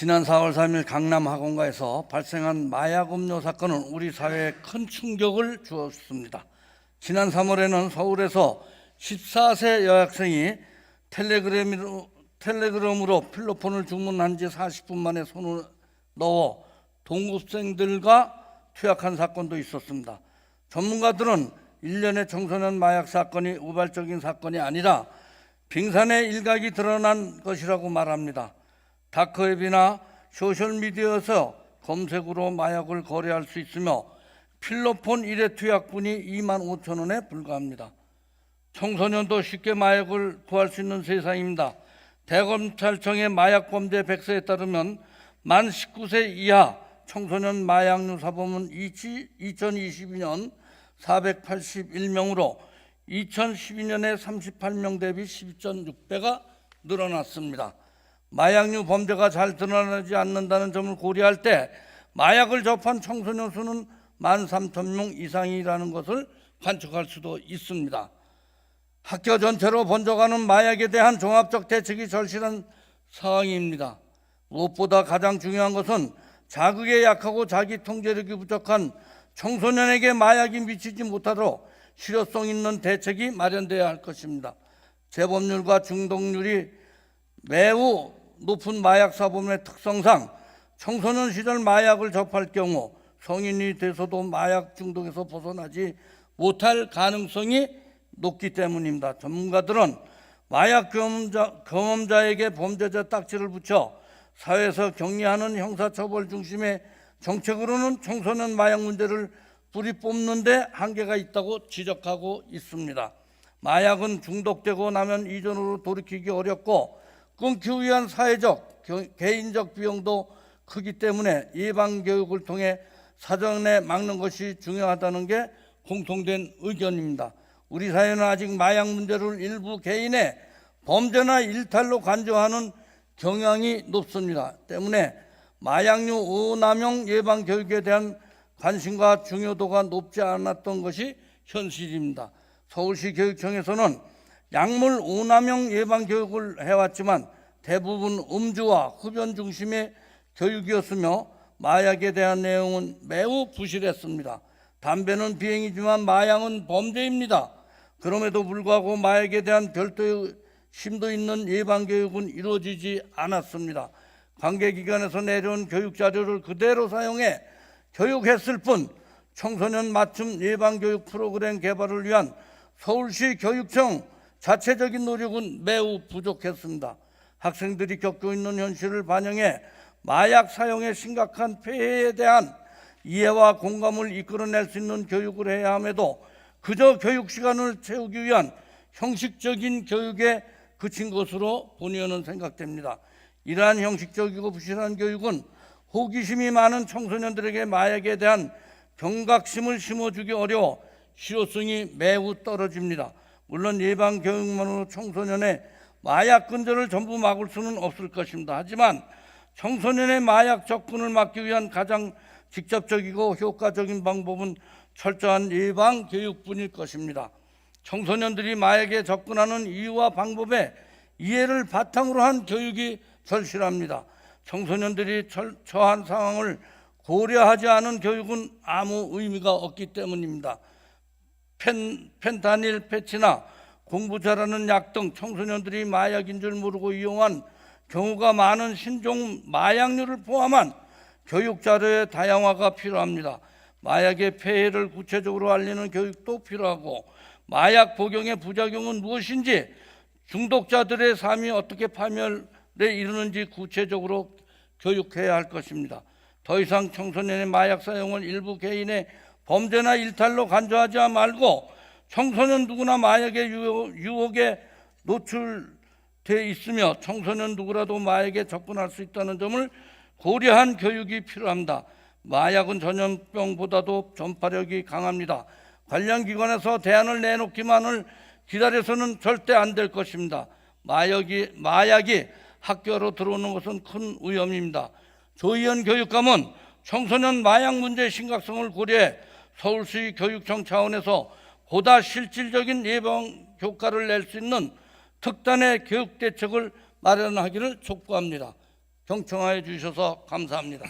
지난 4월 3일 강남 학원가에서 발생한 마약 음료 사건은 우리 사회에 큰 충격을 주었습니다. 지난 3월에는 서울에서 14세 여학생이 텔레그램으로, 텔레그램으로 필로폰을 주문한 지 40분 만에 손을 넣어 동급생들과 투약한 사건도 있었습니다. 전문가들은 일련의 청소년 마약 사건이 우발적인 사건이 아니라 빙산의 일각이 드러난 것이라고 말합니다. 다크웹이나 소셜미디어에서 검색으로 마약을 거래할 수 있으며 필로폰 1회 투약분이 2만 5천 원에 불과합니다. 청소년도 쉽게 마약을 구할 수 있는 세상입니다. 대검찰청의 마약범죄 백서에 따르면 만 19세 이하 청소년 마약류 사범은 2022년 481명으로 2012년에 38명 대비 12.6배가 늘어났습니다. 마약류 범죄가 잘 드러나지 않는다는 점을 고려할 때 마약을 접한 청소년 수는 13,000명 이상이라는 것을 관측할 수도 있습니다. 학교 전체로 번져가는 마약에 대한 종합적 대책이 절실한 상황입니다. 무엇보다 가장 중요한 것은 자극에 약하고 자기 통제력이 부족한 청소년에게 마약이 미치지 못하도록 실효성 있는 대책이 마련돼야 할 것입니다. 재범률과 중독률이 매우 높은 마약 사범의 특성상 청소년 시절 마약을 접할 경우 성인이 돼서도 마약 중독에서 벗어나지 못할 가능성이 높기 때문입니다. 전문가들은 마약 경험자, 경험자에게 범죄자 딱지를 붙여 사회에서 격리하는 형사처벌 중심의 정책으로는 청소년 마약 문제를 뿌리 뽑는데 한계가 있다고 지적하고 있습니다. 마약은 중독되고 나면 이전으로 돌이키기 어렵고 끊기 위한 사회적, 겨- 개인적 비용도 크기 때문에 예방 교육을 통해 사전에 막는 것이 중요하다는 게 공통된 의견입니다. 우리 사회는 아직 마약 문제를 일부 개인의 범죄나 일탈로 간주하는 경향이 높습니다. 때문에 마약류 오남용 예방 교육에 대한 관심과 중요도가 높지 않았던 것이 현실입니다. 서울시 교육청에서는 약물 오남용 예방 교육을 해왔지만 대부분 음주와 흡연 중심의 교육이었으며 마약에 대한 내용은 매우 부실했습니다. 담배는 비행이지만 마약은 범죄입니다. 그럼에도 불구하고 마약에 대한 별도의 심도 있는 예방 교육은 이루어지지 않았습니다. 관계기관에서 내려온 교육 자료를 그대로 사용해 교육했을 뿐 청소년 맞춤 예방 교육 프로그램 개발을 위한 서울시 교육청 자체적인 노력은 매우 부족했습니다. 학생들이 겪고 있는 현실을 반영해 마약 사용의 심각한 폐해에 대한 이해와 공감을 이끌어낼 수 있는 교육을 해야 함에도 그저 교육 시간을 채우기 위한 형식적인 교육에 그친 것으로 본의원은 생각됩니다. 이러한 형식적이고 부실한 교육은 호기심이 많은 청소년들에게 마약에 대한 경각심을 심어주기 어려워 실효성이 매우 떨어집니다. 물론 예방 교육만으로 청소년의 마약 근절을 전부 막을 수는 없을 것입니다. 하지만 청소년의 마약 접근을 막기 위한 가장 직접적이고 효과적인 방법은 철저한 예방 교육뿐일 것입니다. 청소년들이 마약에 접근하는 이유와 방법에 이해를 바탕으로 한 교육이 절실합니다. 청소년들이 철- 처한 상황을 고려하지 않은 교육은 아무 의미가 없기 때문입니다. 펜, 펜타닐 패치나 공부 잘하는 약 등 청소년들이 마약인 줄 모르고 이용한 경우가 많은 신종 마약류를 포함한 교육 자료의 다양화가 필요합니다. 마약의 폐해를 구체적으로 알리는 교육도 필요하고 마약 복용의 부작용은 무엇인지 중독자들의 삶이 어떻게 파멸에 이르는지 구체적으로 교육해야 할 것입니다. 더 이상 청소년의 마약 사용을 일부 개인의 범죄나 일탈로 간주하지 말고 청소년 누구나 마약의 유혹, 유혹에 노출돼 있으며 청소년 누구라도 마약에 접근할 수 있다는 점을 고려한 교육이 필요합니다. 마약은 전염병보다도 전파력이 강합니다. 관련 기관에서 대안을 내놓기만을 기다려서는 절대 안 될 것입니다. 마약이 마약이 학교로 들어오는 것은 큰 위험입니다. 조희연 교육감은 청소년 마약 문제의 심각성을 고려해 서울시 교육청 차원에서 보다 실질적인 예방 효과를 낼 수 있는 특단의 교육 대책을 마련하기를 촉구합니다. 경청하여 주셔서 감사합니다.